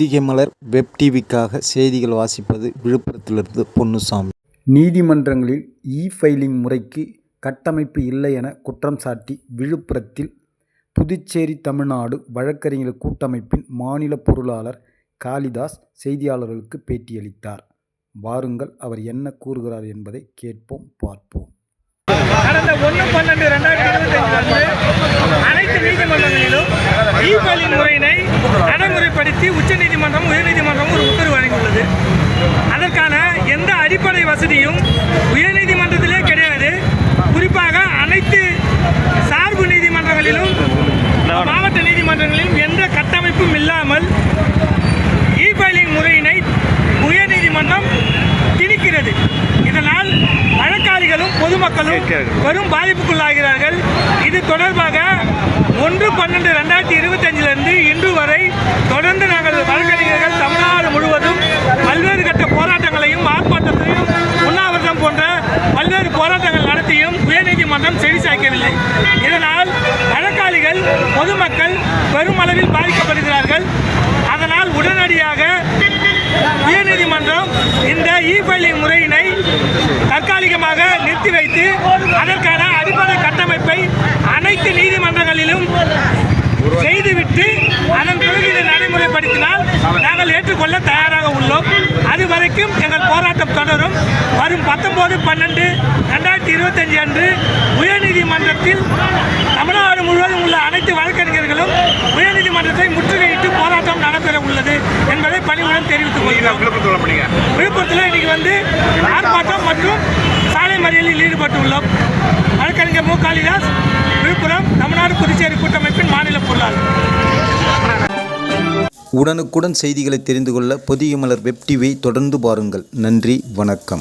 பொதிகை மலர் web டிவிக்காக செய்திகள் வாசிப்பது விழுப்புரத்திலிருந்து பொன்னுசாமி. நீதிமன்றங்களில் இ ஃபைலிங் முறைக்கு கட்டமைப்பு இல்லை என குற்றம் சாட்டி விழுப்புரத்தில் புதுச்சேரி தமிழ்நாடு வழக்கறிஞர்கள் கூட்டமைப்பின் மாநில பொருளாளர் காளிதாஸ் செய்தியாளர்களுக்கு பேட்டியளித்தார். வாருங்கள் அவர் என்ன கூறுகிறார் என்பதை கேட்போம் பார்ப்போம். கடந்த ஒன்று பன்னெண்டு ரெண்டாயிரத்தி இருபத்தஞ்சிலிருந்து அனைத்து நீதிமன்றங்களிலும் இ ஃபைலிங் முறையினை நடைமுறைப்படுத்தி உச்சநீதிமன்றம் உயர்நீதிமன்றம் ஒரு உத்தரவு வழங்கியுள்ளது. அதற்கான எந்த அடிப்படை வசதியும் உயர்நீதிமன்றத்திலே கிடையாது. குறிப்பாக அனைத்து சார்பு நீதிமன்றங்களிலும் மாவட்ட நீதிமன்றங்களிலும் எந்த கட்டமைப்பும் இல்லாமல் இ ஃபைலிங் முறையினை உயர்நீதிமன்றம் திணிக்கிறது. இதனால் வழக்காளிகளும் பொதுமக்களும் பெரும் பாதிப்புக்குள்ளாகிறார்கள். இது தொடர்பாக ஒன்று பன்னெண்டு ரெண்டாயிரத்தி இருபத்தஞ்சிலிருந்து இன்று வரை உயர்நீதிமன்றம் செவி சாய்க்கவில்லை. இதனால் வழக்காளிகள் பொதுமக்கள் பெருமளவில் பாதிக்கப்படுகிறார்கள். அதனால் உடனடியாக உயர்நீதிமன்றம் இந்த இ ஃபைலிங் முறையினை தற்காலிகமாக நிறுத்தி வைத்து அதற்கான அடிப்படை கட்டமைப்பை அனைத்து நீதிமன்றங்களிலும் செய்துவிட்டு அதன் பிறகு இதை நடைமுறைப்படுத்தினால் நாங்கள் ஏற்றுக்கொள்ள தயாராக உள்ளோம். அது வரைக்கும் எங்கள் போராட்டம் தொடரும். வரும் பத்தொன்பது பன்னெண்டு ரெண்டாயிரத்தி இருபத்தஞ்சு அன்று உயர்நீதிமன்றத்தில் தமிழ்நாடு முழுவதும் உள்ள அனைத்து வழக்கறிஞர்களும் உயர்நீதிமன்றத்தை முற்றுகையிட்டு போராட்டம் நடைபெற உள்ளது என்பதை பணிவுடன் தெரிவித்துக் கொள்கிறோம். விழுப்புரத்தில் இன்னைக்கு வந்து ஆர்ப்பாட்டம் மற்றும் சாலை மறியலில் ஈடுபட்டுள்ளோம். வழக்கறிஞர் மு. காளிதாஸ் விழுப்புரம் தமிழ்நாடு புதுச்சேரி கூட்டமைப்பின் மாநில பொருளாளர். உடனுக்குடன் செய்திகளை தெரிந்து கொள்ள பொதிகை மலர் வெப் டிவியை தொடர்ந்து பாருங்கள். நன்றி வணக்கம்.